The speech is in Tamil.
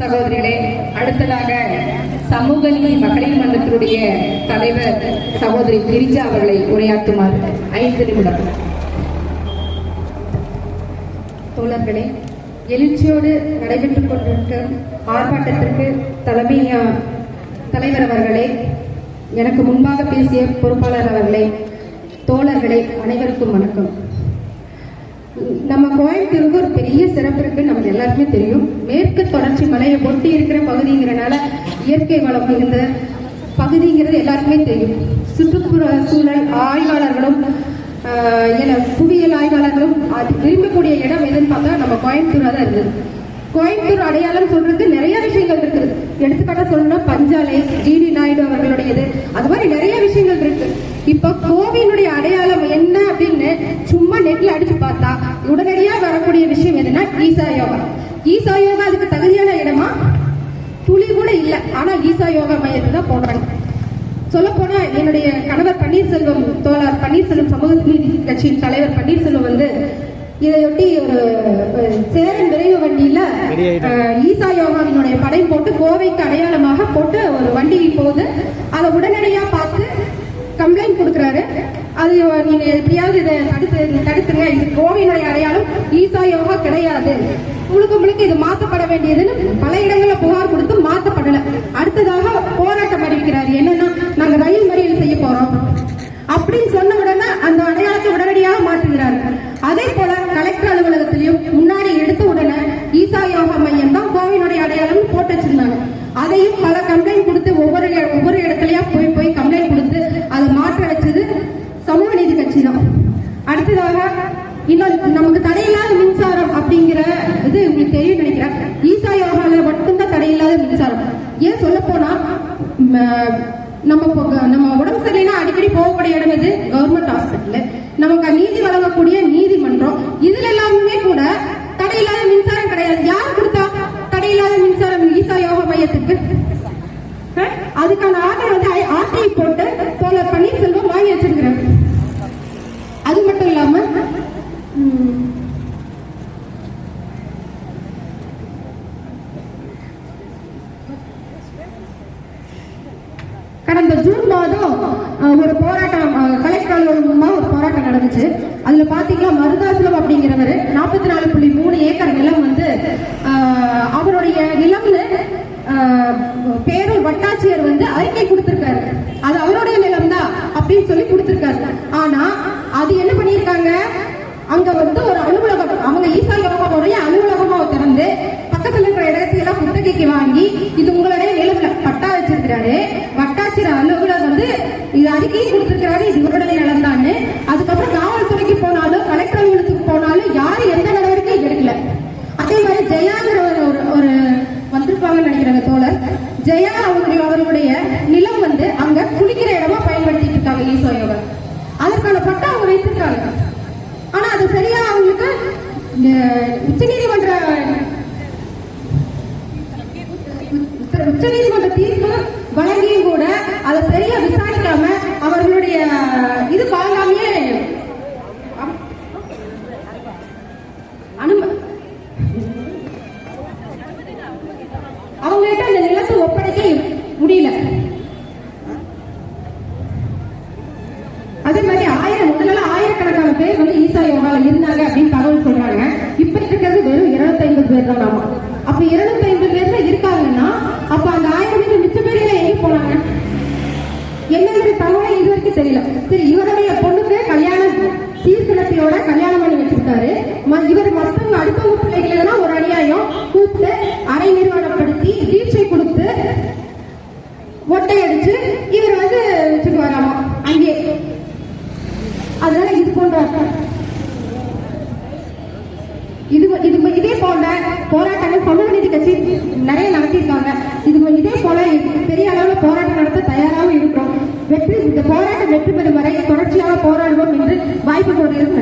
சகோதரிகளே அடுத்ததாக சமூக நீதி மகளிர் மன்றத்தினுடைய தலைவர் சகோதரி கிரிஜா அவர்களை உரையாற்றுமாறு ஐந்து நிமிடம். தோழர்களே எழுச்சியோடு நடைபெற்றுக் கொண்டிருக்கும் ஆர்ப்பாட்டத்திற்கு தலைமை தலைவர் அவர்களே எனக்கு முன்பாக பேசிய பொறுப்பாளர் அவர்களே தோழர்களே அனைவருக்கும் வணக்கம். நம்ம கோயம்புத்தூருக்கு ஒரு பெரிய சிறப்பு இருக்கு நமக்கு எல்லாருக்குமே தெரியும். மேற்கு தொடர்ச்சி மலையை ஒட்டி இருக்கிற பகுதிங்கிறனால இயற்கை வளம் மிகுந்த பகுதிங்கிறது எல்லாருக்குமே தெரியும். சுற்றுப்புற சூழல் ஆய்வாளர்களும் புவியியல் ஆய்வாளர்களும் அது விரும்பக்கூடிய இடம் எதுன்னு பார்த்தா நம்ம கோயம்புத்தூராக தான் இருந்தது கோயம்புத்தூர் அடையாளம் சொல்றதுக்கு நிறைய விஷயங்கள் இருக்குது. எடுத்துக்காட்டா சொல்லணும்னா பஞ்சாலை ஜிடி நாயுடு அவர்களுடையது அது மாதிரி நிறைய விஷயங்கள் இருக்கு. இப்ப கோவிலுடைய அடையாளம் என்ன அப்படின்னு சும்மா நெட்ல அடிச்சு பார்த்தா உடனடியா வரக்கூடிய விஷயம் எதுனா ஈசா யோகா ஈசா யோகா அதுக்கு தகுதியான இடமா? துளி கூட இல்ல. ஆனா ஈசா யோகா மையத்தை தான் போடுறாங்க. சொல்ல போனா என்னுடைய கணவர் பன்னீர்செல்வம் தோழர் பன்னீர்செல்வம் சமூக நீதி கட்சியின் தலைவர் பன்னீர்செல்வம் வந்து இதையொட்டி ஒரு சேரன் விரைவு வண்டியில ஈசா யோகாவினுடைய படம் போட்டு கோவைக்கு அடையாளமாக போட்டு ஒரு வண்டி போகுது அதை உடனடியா பார்த்து கம்ப்ளைண்ட் கொடுக்குறாரு. அது நீங்க எப்படியாவது இதை தடுத்து தடுத்துங்க இது கோவிலுடைய அடையாளம் ஈசா யோகா கிடையாது. முழுக்க முழுக்க இது மாற்றப்பட வேண்டியதுன்னு பல இடங்களில் புகார் கொடுத்து மாற்றப்படலை அடுத்ததாக போராட்டம் அறிவிக்கிறாரு. என்னன்னா நாங்க ரயில் மறியல் செய்ய போறோம். அப்படின்னு சொன்ன உடனே அந்த அடையாளத்தை உடனடியாக மாற்றுகிறார். அதே போல கலெக்டர் அலுவலகத்திலையும் முன்னாடி எடுத்த உடனே ஈசா யோகா மையம் தான் கோவினுடைய அடையாளம் போட்டு வச்சிருந்தாங்க. அதையும் பல கம்ப்ளைண்ட் கொடுத்து ஒவ்வொரு இட- ஒவ்வொரு இடத்துலயா போய் போய் கம்ப்ளைண்ட் கொடுத்து சமூக தான் அடுத்ததாக இன்னொரு நமக்கு தடையில்லாத மின்சாரம் அப்படிங்கிற இது உங்களுக்கு தெரியும் நினைக்கிறேன். ஈசா யோகால மட்டும்தான் தடையில்லாத மின்சாரம். ஏன் சொல்ல போனா நம்ம இப்போ- நம்ம உடம்பு சரியில்லைன்னா அடிக்கடி போகக்கூடிய இடம் இது கவர்மெண்ட் ஹாஸ்பிட்டல் நமக்கு நீதி வழங்கக்கூடிய நீதிமன்றம். இதுல எல்லாமே கூட தடையில்லாத மின்சாரம் கிடையாது. யார் கொடுத்தா தடையில்லாத மின்சாரம் ஈசா யோகா மையத்துக்கு? அதுக்கான ஆர்டர் வந்து ஆர்டிஐ போட்டு தோழர் பன்னீர்செல்வம் வாங்கி வச்சிருக்கிறாங்க அது மட்டும் இல்லாம ம், கடந்த ஜூன் மாதம் ஒரு போராட்டம் கலெக்டர் அலுவலகமா ஒரு போராட்டம் நடந்துச்சு. அதுல பாத்தீங்கன்னா மருதாசலம் அப்படிங்கிறவர் நாற்பத்தி நாலு புள்ளி மூணு ஏக்கர் நிலம் வந்து அவருடைய நிலம்ல பேரூர் வட்டாட்சியர் வந்து அறிக்கை கொடுத்திருக்காரு. அது அவருடைய நிலம் தான் அப்படின்னு சொல்லி கொடுத்திருக்காரு. ஆனா அது என்ன பண்ணியிருக்காங்க? அங்க வந்து ஒரு அலுவலகம் அவங்க ஈசா யோகாவுடைய அலுவலகமா திறந்து பக்கத்துல இருக்கிற இடத்தையெல்லாம் குத்தகைக்கு வாங்கி இது உங்களுடைய நிலம் பட்டா வச்சிருக்கிறாரு. வட்டாட்சியர் அலுவலர் வந்து இது அறிக்கையும் கொடுத்திருக்கிறாரு. இது இவருடைய நிலம் தான் அதுக்கப்புறம் காவல்துறைக்கு போனாலும் கலெக்டர் அலுவலகத்துக்கு போனாலும் யாரும் எந்த நடவடிக்கையும் எடுக்கல. அதே மாதிரி ஜெயாங்கிற ஒரு ஒரு- ஒரு வந்திருப்பாங்கன்னு நினைக்கிறாங்க தோழர். ஜெயா அவருடைய அவருடைய நிலம் வந்து அங்க குளிக்கிற இடமா பயன்படுத்திட்டு இருக்காங்க ஈசோ யோகா அதற்கான பட்டா அவங்க வைத்திருக்காங்க ஆனா அது சரியா அவங்களுக்கு உச்ச நீதிமன்ற உச்ச நீதிமன்ற தீர்ப்பு வழங்கியும் கூட அதை சரியா விசாரிக்காம அவர்களுடைய இது வழங்காமையே அனும அவங்ககிட்ட அந்த நிலத்தை ஒப்படைக்க முடியல. அதே மாதிரி ஆயிரம் முதல்ல ஆயிரக்கணக்கான பேர் வந்து ஈசா யோகால இருந்தாங்க அப்படின்னு தகவல் சொல்றாங்க. இப்ப இருக்கிறது வெறும் இருநூத்தி ஐம்பது பேர் தான். ஆமா. அப்ப இருநூத்தி ஐம்பது பேர் இருக்காங்கன்னா அப்ப அந்த ஆயிரம் மீட்டர் மிச்ச பேர் எங்க போனாங்க என்னங்கிற தகவலை இது வரைக்கும் தெரியல. சரி இவருடைய பொண்ணுக்கு கல்யாணம் சீர்திருத்தியோட கல்யாணம் பண்ணி வச்சிருக்காரு. ம- இவர் மத்தவங்க அடுத்தவங்க பிள்ளைகளெல்லாம் ஒரு அநியாயம். கூப்பிட்டு அரை நிறுவனப்படுத்தி தீட்சை கொடுத்து ஒட்டை அடிச்சு இவர் வந்து வச்சுட்டு வராமா அங்கே. அதனால இது போன்ற இது இது இதே போன்ற போராட்டங்கள் சமூக நீதி கட்சி நிறைய நடத்தியிருக்காங்க. இது இதே போல பெரிய அளவில் போராட்டம் நடத்த தயாராகவும் இருக்கிறோம். வெற்றி இந்த போராட்டம் வெற்றி பெறும் வரை தொடர்ச்சியாக போராடுவோம் என்று வாய்ப்பு கோருகிறோம்